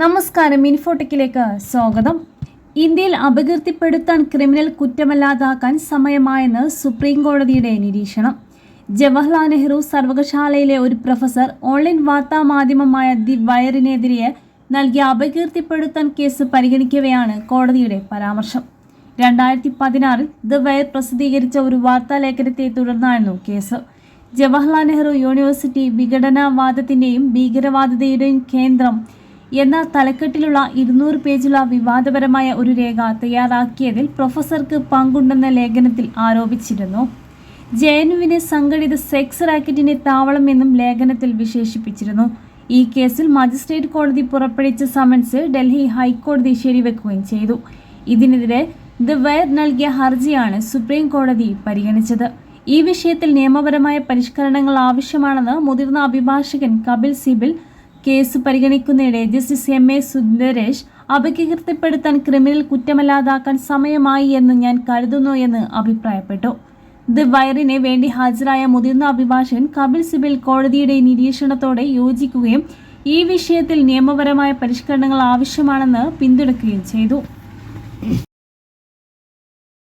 നമസ്കാരം ഇൻഫോടെക്കിലേക്ക് സ്വാഗതം. ഇന്ത്യയിൽ അപകീർത്തിപ്പെടുത്താൻ ക്രിമിനൽ കുറ്റമല്ലാതാക്കാൻ സമയമായെന്ന് സുപ്രീം കോടതിയുടെ നിരീക്ഷണം. ജവഹർലാൽ നെഹ്റു സർവകലാശാലയിലെ ഒരു പ്രൊഫസർ ഓൺലൈൻ വാർത്താ മാധ്യമമായ ദി വയറിനെതിരെ നൽകിയ അപകീർത്തിപ്പെടുത്താൻ കേസ് പരിഗണിക്കവെയാണ് കോടതിയുടെ പരാമർശം. രണ്ടായിരത്തി പതിനാറിൽ ദ വയർ പ്രസിദ്ധീകരിച്ച ഒരു വാർത്താലേഖനത്തെ തുടർന്നായിരുന്നു കേസ്. ജവഹർലാൽ നെഹ്റു യൂണിവേഴ്സിറ്റി വിഘടനവാദത്തിന്റെയും ഭീകരവാദതയുടെയും കേന്ദ്രം എന്ന തലക്കെട്ടിലുള്ള ഇരുന്നൂറ് പേജുള്ള വിവാദപരമായ ഒരു രേഖ തയ്യാറാക്കിയതിൽ പ്രൊഫസർക്ക് പങ്കുണ്ടെന്ന ലേഖനത്തിൽ ആരോപിച്ചിരുന്നു. ജെ എൻയുവിനെ സംഘടിത സെക്സ് റാക്കറ്റിന്റെ താവളം എന്നും ലേഖനത്തിൽ വിശേഷിപ്പിച്ചിരുന്നു. ഈ കേസിൽ മജിസ്ട്രേറ്റ് കോടതി പുറപ്പെടുവിച്ച സമൻസ് ഡൽഹി ഹൈക്കോടതി ശരിവെക്കുകയും ചെയ്തു. ഇതിനെതിരെ ദ വയർ നൽകിയ ഹർജിയാണ് സുപ്രീം കോടതി പരിഗണിച്ചത്. ഈ വിഷയത്തിൽ നിയമപരമായ പരിഷ്കരണങ്ങൾ ആവശ്യമാണെന്ന് മുതിർന്ന അഭിഭാഷകൻ കപിൽ സിബിൽ കേസ് പരിഗണിക്കുന്നതിടെ ജസ്റ്റിസ് എം എ സുന്ദരേഷ് അപകീർത്തിപ്പെടുത്താൻ ക്രിമിനൽ കുറ്റമല്ലാതാക്കാൻ സമയമായി എന്ന് ഞാൻ കരുതുന്നു എന്ന് അഭിപ്രായപ്പെട്ടു. ദി വയറിന് വേണ്ടി ഹാജരായ മുതിർന്ന അഭിഭാഷകൻ കപിൽ സിബിൽ കോടതിയുടെ നിരീക്ഷണത്തോടെ യോജിക്കുകയും ഈ വിഷയത്തിൽ നിയമപരമായ പരിഷ്കരണങ്ങൾ ആവശ്യമാണെന്ന് പിന്തുണയ്ക്കുകയും ചെയ്തു.